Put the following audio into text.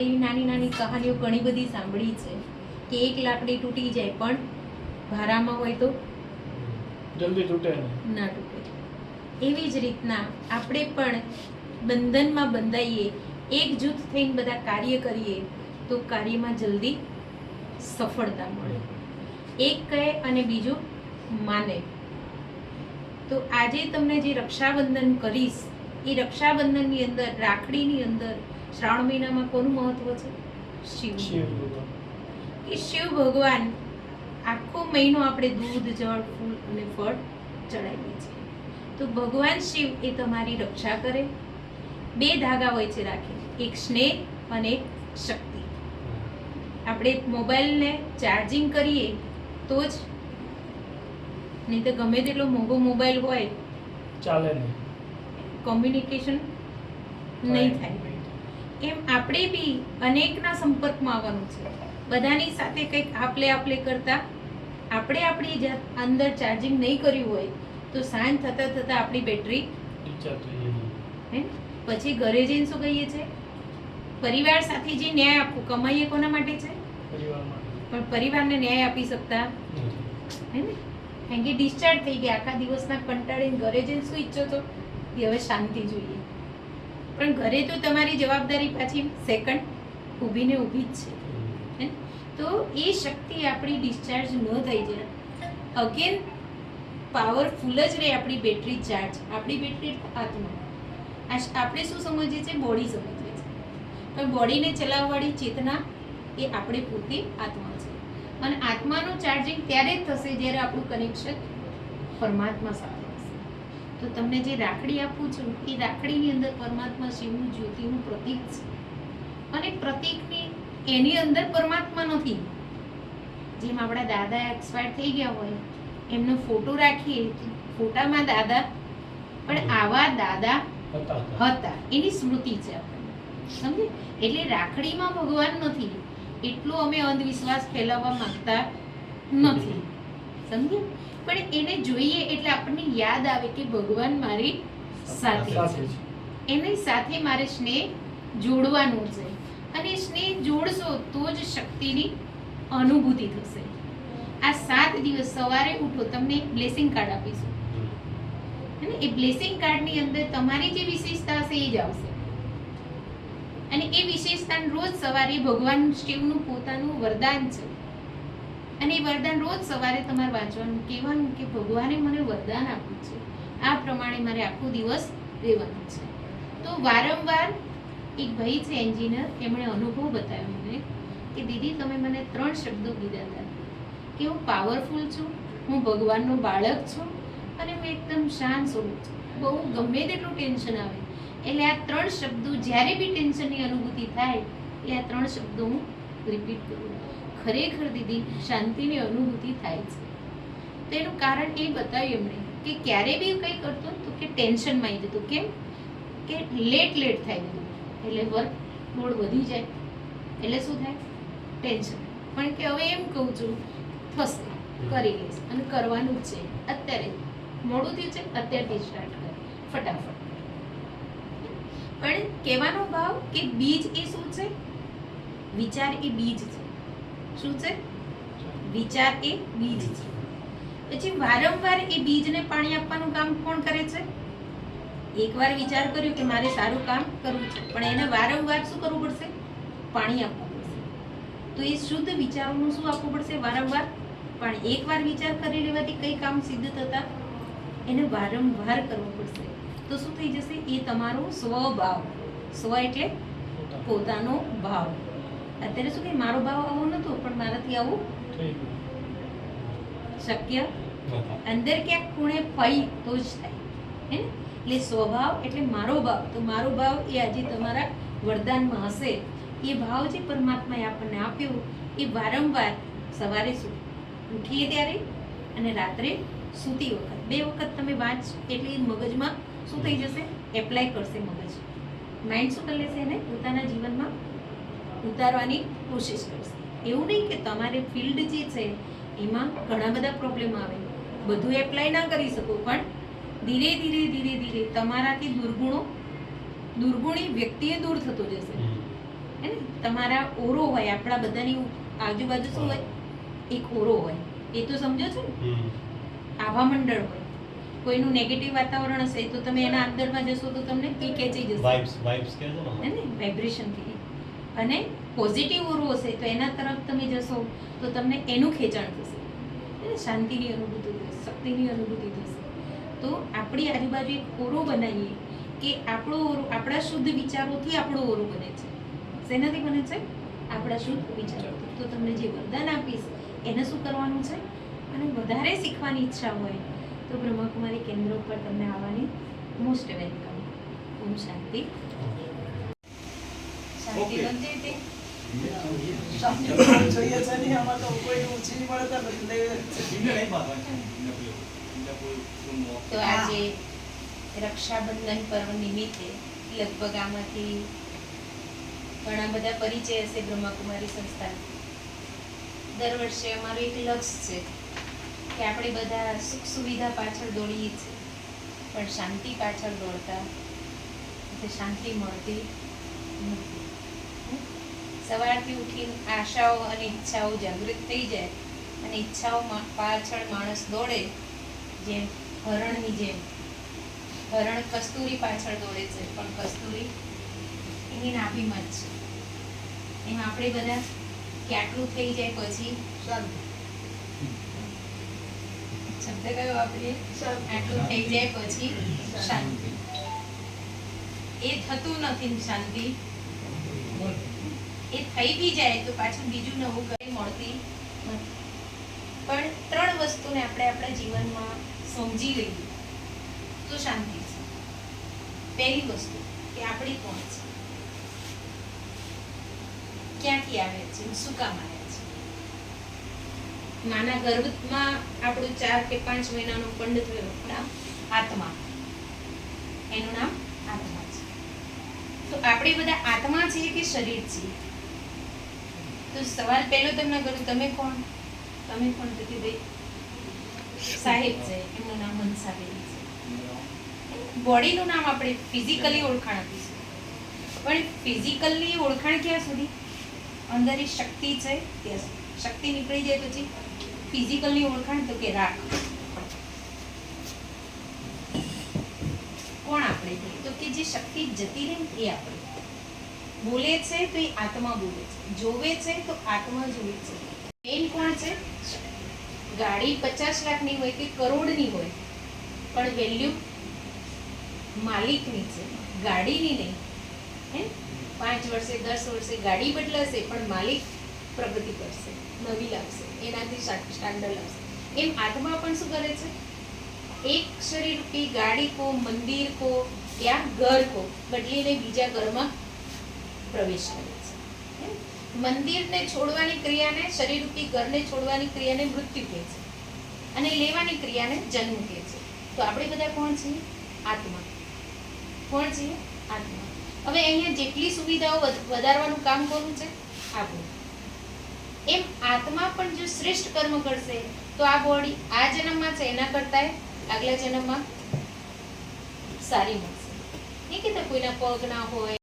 એવી નાની નાની કહાનીઓ ઘણી બધી સાંભળી છે કે એક લાકડી તૂટી જાય પણ ભારામાં હોય તો? જલ્દી તૂટે ના તૂટે. એવી જ રીતના આપણે પણ બંધનમાં બંધાઈએ એક જૂથ થઈને બધા કાર્ય કરીએ તો કાર્યમાં જલ્દી સફળતા મળે. એક કહે અને બીજું માને. તો આજે તમને જે રક્ષાબંધન કરીશ એ રક્ષાબંધનની અંદર રાખડીની અંદર શ્રાવણ મહિનામાં કોનું મહત્વ છે? શિવ. કે શિવ ભગવાન આખો મહિનો આપણે દૂધ જળ ફૂલ અને ફળ ચડાવીએ છીએ. તો ભગવાન શિવ એ તમારી રક્ષા કરે. બે ધાગા હોય છે રાખે. એક સ્નેહ અને એક શક્તિ. આપણે મોબાઈલને ચાર્જિંગ કરીએ તો જ નહીં તો ગમે તેટલો મોંઘો મોબાઈલ હોય ચાલે નહીં. કોમ્યુનિકેશન નહીં થાય. એમ આપણે બી અનેકના સંપર્કમાં આવવાનું છે. બધાની સાથે કંઈક આપલે આપલે કરતા આપણે આપણી જાત અંદર ચાર્જિંગ નહીં કર્યું હોય તો સાંજ થતાં થતાં આપણી બેટરી હે? પછી ઘરે જઈને શું કહીએ છીએ પરિવાર સાથે જે ન્યાય આપવું કમાઈએ કોના માટે છે? પણ પરિવારને ન્યાય આપી શકતા? હે ને? કારણ કે ડિસ્ચાર્જ થઈ ગયા આખા દિવસના કંટાળીને ઘરે જઈને શું ઈચ્છો તો એ હવે શાંતિ જોઈએ. પણ ઘરે તો તમારી જવાબદારી પાછી સેકન્ડ ઊભીને ઊભી જ છે? તો એ શક્તિ આપણી ડિસ્ચાર્જ ન થઈ જાય. અગેન પાવરફુલ જ રહે આપણી બેટરી ચાર્જ આપણી બેટરી આત્મા. આપણે શું સમજીએ છીએ? બોડી સમજીએ છીએ. પણ બોડીને ચલાવવાળી ચેતના એ આપણે પોતે આત્મા છે. અને આત્માનું ચાર્જિંગ ત્યારે જ થશે જ્યારે આપણું કનેક્શન પરમાત્મા સાથે તો તમને જે રાખડી આપું છું એ રાખડીની અંદર પરમાત્મા શિવનું જ્યોતિનું પ્રતીક છે. અને પ્રતીકની એની અંદર પરમાત્મા નથી. જેમ આપણા દાદા એક્સપાયર થઈ ગયા હોય એમનો ફોટો રાખીએ ફોટામાં દાદા પણ આવા દાદા હતા. એની સ્મૃતિ છે આપણને. સમજે? એટલે રાખડીમાં ભગવાન નથી. એટલો અમે અંધવિશ્વાસ ફેલાવવા માંગતા નથી. સમજે? પણ એને જોઈએ એટલે આપણને યાદ આવે કે ભગવાન મારી સાથે છે. એની સાથે મારે સ્નેહ જોડવાનું છે. અને સ્નેહ જોડશો તો જ શક્તિની અનુભૂતિ થશે. આ સાત દિવસ સવારે ઉઠો તમને બ્લેસિંગ કાર્ડ આપીશું. અને એ બ્લેસિંગ કાર્ડની અંદર તમારી જે વિશેષતા હશે એ જ આવશે. અને એ વિશેષતા રોજ સવારે ભગવાન શિવનું પોતાનું વરદાન છે. અને એ વરદાન રોજ સવારે તમારે વાંચવાનું, કહેવાનું કે ભગવાને મને વરદાન આપ્યું છે. આ પ્રમાણે મારે આખો દિવસ રહેવાનું છે. તો વારંવાર એક ભાઈ છે, એન્જિનિયર એમણે અનુભવ બતાવ્યો મને કે દીદી, તમે મને ત્રણ શબ્દો કીધા હતા કે હું પાવરફુલ છું, હું ભગવાનનો બાળક છું અને હું એકદમ શાંત સ્વરૂપ છું. બહુ ગમે તેટલું ટેન્શન આવે. એટલે આ ત્રણ શબ્દો જ્યારે બી ટેન્શનની અનુભૂતિ થાય એટલે આ ત્રણ શબ્દો હું રિપીટ કરું. ખરેખર દીદી, શાંતિની અનુભૂતિ થાય છે. તેનું કારણ એ બતાવ્યું એમણે કે ક્યારે બી કંઈ કરતો તો કે ટેન્શનમાં આવી જતું, કેમ? કે લેટ લેટ થાય બધું. એટલે વર્ક લોડ વધી જાય. એટલે શું થાય? ટેન્શન પણ કે હવે એમ કહું છું, થશે, કરી લઈશ. અને કરવાનું જ છે. અત્યારે મોડું થયું છે, અત્યારથી સ્ટાર્ટ કર. ફટાફટ. પણ કહેવાનો ભાવ કે બીજ એ શું છે? વિચાર એ બીજ છે. શું છે? વિચાર એ બીજ છે. પછી વારંવાર એ બીજને પાણી આપવાનું કામ કોણ કરે છે? એકવાર વિચાર કર્યો કે મારે સારું કામ કરવું છે, પણ એને વારંવાર શું કરવું પડશે? પાણી આપવું પડશે. તો એ શુદ્ધ વિચારોનું શું આપવું પડશે? વારંવાર? પણ એકવાર વિચાર કરી લેવાથી કઈ કામ સિદ્ધ થતા? એને વારંવાર કરવું પડશે. તો શું થઈ જશે? એ તમારો સ્વભાવ. સ્વ એટલે પોતાનો ભાવ. અત્યારે શું કે મારો ભાવ આવો નતો પણ મારાથી આવું શક્ય અંદર ક્યાંક ખૂણે ફઈ તો જ થાય. હે ને? એટલે સ્વભાવ એટલે મારો ભાવ. તો મારો ભાવ એ આજે તમારા વરદાનમાં હશે. એ ભાવ જે પરમાત્માએ આપણને આપ્યો એ વારંવાર સવારે ઉઠીએ ત્યારે અને રાત્રે સૂતી વખત. બે વખત તમે વાંચ એટલે મગજમાં શું થઈ જશે? એપ્લાય કરશે મગજ. માઇન્ડ શું કરી લેશે એને? પોતાના જીવનમાં ઉતારવાની કોશિશ કરશે. એવું નહીં કે તમારે ફિલ્ડ જે છે એમાં ઘણા બધા પ્રોબ્લેમ આવે. બધું એપ્લાય ના કરી શકો પણ ધીરે ધીરે ધીરે ધીરે તમારાથી દુર્ગુણો દુર્ગુણી વ્યક્તિએ દૂર થતો જશે. હે ને? તમારા ઓરો હોય આપણા બધાની આજુબાજુ શું હોય? એક ઓરો હોય. એ તો સમજો છો ને. આવા મંડળ હોય. કોઈનું નેગેટિવ વાતાવરણ હશે તો તમે એના અંદરમાં જશો તો તમને એ ખેંચી જશે. વાઇબ્સ વાઇબ્સ કે છે ને? વાઇબ્રેશન વાઇબ્રેશનથી અને પોઝિટિવ ઓરો હશે, તો એના તરફ તમે જશો, તો તમને એનું ખેંચાણ થશે. એટલે શાંતિની અનુભૂતિ થશે, શક્તિની અનુભૂતિ થશે. તો આપણી આજુબાજુ એક ઓરો બનાવીએ કે આપણો ઓરો, આપણા શુદ્ધ વિચારોથી આપણો ઓરો બને છે. શેનાથી બને છે? આપણા શુદ્ધ વિચારોથી. તો તમને જે વરદાન આપીશ, એને શું કરવાનું છે? અને વધારે શીખવાની ઈચ્છા હોય, તો બ્રહ્મકુમારી કેન્દ્ર ઉપર તમને આવવાની મોસ્ટ વેલકમ ઓમ શાંતિ. તે જોઈએ છે નહીં આમાં તો કોઈ ઊંચી મળે તો બદલે તો આજે રક્ષાબંધન પર્વ નિમિત્તે લગભગ આમાંથી ઘણા બધા પરિચય હશે બ્રહ્માકુમારી સંસ્થા દર વર્ષે અમારું એક લક્ષ્ય છે કે આપણે બધા સુખ સુવિધા પાછળ દોડીએ છીએ. પણ શાંતિ પાછળ દોડતા શાંતિ મળતી નથી? સવારથી ઉઠીને આશાઓ અને ઈચ્છાઓ જાગૃત થઈ જાય અને ઈચ્છાઓ પાછળ માણસ દોડે જેમ હરણની જેમ. હરણ કસ્તુરી પાછળ દોડે છે પણ કસ્તુરી એની નાભીમાં જ છે. એમ આપણે બધા કે આટલું થઈ જાય પછી? શબ્દ કયો વાપરીએ આટલું થઈ જાય પછી શાંતિ. એ થતું નથી શાંતિ. એ થઈ બી જાય તો પાછું બીજું નવું કંઈ મળતી નથી. પણ ત્રણ વસ્તુને આપણે આપણા જીવનમાં સમજી લઈએ. તો શાંતિ છે. પહેલી વસ્તુ કે આપણી કોણ છે. ક્યાંથી આવે છે શું કામ આવે છે? નાના ગર્ભમાં આપણું ચાર કે પાંચ મહિનાનો પંડ થયો નામ આત્મા. એનું નામ આત્મા છે. તો આપણે બધા આત્મા છીએ કે શરીર છીએ? તો સવાલ પહેલો તમને કરું, તમે કોણ? તમે કોણ? તો ભાઈ સાહેબ છે, એમનું નામ મનસાબેન છે. બોડીનું નામ આપણે ફિઝિકલી ઓળખાણ આપીશું. પણ ફિઝિકલી ઓળખાણ ક્યાં સુધી? અંદર એ શક્તિ છે, ત્યાં. શક્તિ નીકળી જાય પછી ફિઝિકલની ઓળખાણ તો કે રાખ. કોણ આપણે? તો કે જે શક્તિ જતી રહે એ આપણે. બોલે છે તો એ આત્મા બોલે છે. જોવે છે તો આત્મા જોવે છે. મેન કોણ છે? ગાડી પચાસ લાખની હોય કે કરોડની હોય, પણ વેલ્યુ માલિકની છે. ગાડીની નહીં. પાંચ વર્ષે, દસ વર્ષે ગાડી બદલાશે, પણ માલિક પ્રગતિ કરશે, નવી લાવશે, એનાથી સ્ટાન્ડર્ડ લાવશે. એમ આત્મા પણ શું કરે છે? એક શરીર રૂપી ગાડી કો, મંદિર કો યા ઘર કો, બદલીને બીજા ઘરમાં પ્રવેશ કરે છે મંદિરને છોડવાની ક્રિયાને શરીર રૂપી ઘરને છોડવાની ક્રિયાને મૃત્યુ કહે છે. અને લેવાની ક્રિયાને જન્મ કહે છે. તો આપણે બધા કોણ છીએ? આત્મા. કોણ છીએ? આત્મા. હવે અહીંયા જેટલી સુવિધાઓ વધારવાનું કામ કોનું છે? આપણું. એમ આત્મા પણ જો શ્રેષ્ઠ કર્મ કરશે, તો આ બોડી આ જન્મમાં છે, એના કરતાં આગલા જન્મમાં સારી મળશે. નહીં કે કોઈના પગ ના હોય